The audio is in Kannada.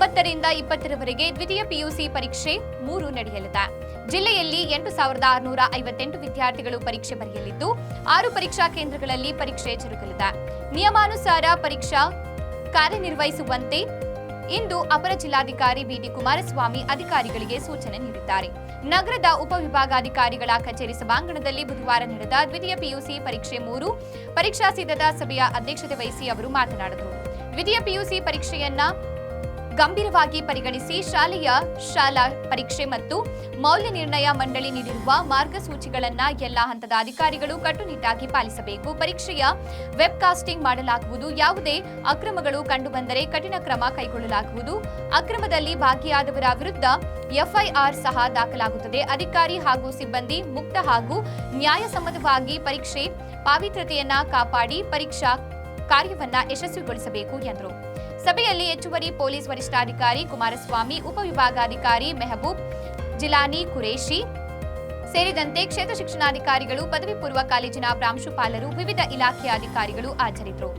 ಹದಿನಾರರವರೆಗೆ ದ್ವಿತೀಯ ಪಿಯುಸಿ ಪರೀಕ್ಷೆ ಮೂರು ನಡೆಯಲಿದೆ. ಜಿಲ್ಲೆಯಲ್ಲಿ ಎಂಟು ಸಾವಿರದ ಆರುನೂರ ಐವತ್ತೆಂಟು ವಿದ್ಯಾರ್ಥಿಗಳು ಪರೀಕ್ಷೆ ಬರೆಯಲಿದ್ದು, ಆರು ಪರೀಕ್ಷಾ ಕೇಂದ್ರಗಳಲ್ಲಿ ಪರೀಕ್ಷೆ ಜರುಗಲಿದೆ ನಿಯಮಾನುಸಾರ ಪರೀಕ್ಷಾ ಕಾರ್ಯನಿರ್ವಹಿಸುವಂತೆ ಇಂದು ಅಪರ ಜಿಲ್ಲಾಧಿಕಾರಿ ಬಿಡಿ ಕುಮಾರಸ್ವಾಮಿ ಅಧಿಕಾರಿಗಳಿಗೆ ಸೂಚನೆ ನೀಡಿದ್ದಾರೆ. ನಗರದ ಉಪವಿಭಾಗಾಧಿಕಾರಿಗಳ ಕಚೇರಿ ಸಭಾಂಗಣದಲ್ಲಿ ಬುಧವಾರ ನಡೆದ ದ್ವಿತೀಯ ಪಿಯುಸಿ ಪರೀಕ್ಷೆ ಮೂರು, ಪರೀಕ್ಷಾ ಸಿದ್ಧತಾ ಸಭೆಯ ಅಧ್ಯಕ್ಷತೆ ವಹಿಸಿ ಅವರು ಮಾತನಾಡಿದರು. ದ್ವಿತೀಯ ಪಿಯುಸಿ ಪರೀಕ್ಷೆಯನ್ನ ಗಂಭೀರವಾಗಿ ಪರಿಗಣಿಸಿ ಶಾಲೆಯ ಶಾಲಾ ಪರೀಕ್ಷೆ ಮತ್ತು ಮೌಲ್ಯ ನಿರ್ಣಯ ಮಂಡಳಿ ನೀಡಿರುವ ಮಾರ್ಗಸೂಚಿಗಳನ್ನ ಎಲ್ಲ ಹಂತದ ಅಧಿಕಾರಿಗಳು ಕಟ್ಟುನಿಟ್ಟಾಗಿ ಪಾಲಿಸಬೇಕು. ಪರೀಕ್ಷೆಯ ವೆಬ್ಕಾಸ್ಟಿಂಗ್ ಮಾಡಲಾಗುವುದು. ಯಾವುದೇ ಅಕ್ರಮಗಳು ಕಂಡುಬಂದರೆ ಕಠಿಣ ಕ್ರಮ ಕೈಗೊಳ್ಳಲಾಗುವುದು. ಅಕ್ರಮದಲ್ಲಿ ಭಾಗಿಯಾದವರ ವಿರುದ್ಧ ಎಫ್ಐಆರ್ ಸಹ ದಾಖಲಾಗುತ್ತದೆ. ಅಧಿಕಾರಿ ಹಾಗೂ ಸಿಬ್ಬಂದಿ ಮುಕ್ತ ಹಾಗೂ ನ್ಯಾಯಸಮ್ಮತವಾಗಿ ಪರೀಕ್ಷೆ ಪಾವಿತ್ರತೆಯನ್ನ ಕಾಪಾಡಿ ಪರೀಕ್ಷಾ ಕಾರ್ಯವನ್ನ ಯಶಸ್ವಿಗೊಳಿಸಬೇಕು ಎಂದರು. ಸಭೆಯಲ್ಲಿ ಹೆಚ್ಚುವರಿ ಪೊಲೀಸ್ ವರಿಷ್ಠಾಧಿಕಾರಿ ಕುಮಾರಸ್ವಾಮಿ, ಉಪವಿಭಾಗಾಧಿಕಾರಿ ಮೆಹಬೂಬ್, ಜಿಲಾನಿ ಕುರೇಶಿ ಸೇರಿದಂತೆ ಕ್ಷೇತ್ರ ಶಿಕ್ಷಣಾಧಿಕಾರಿಗಳು, ಪದವಿ ಪೂರ್ವ ಕಾಲೇಜಿನ ಪ್ರಾಂಶುಪಾಲರು, ವಿವಿಧ ಇಲಾಖೆಯ ಅಧಿಕಾರಿಗಳು ಹಾಜರಿದ್ದರು.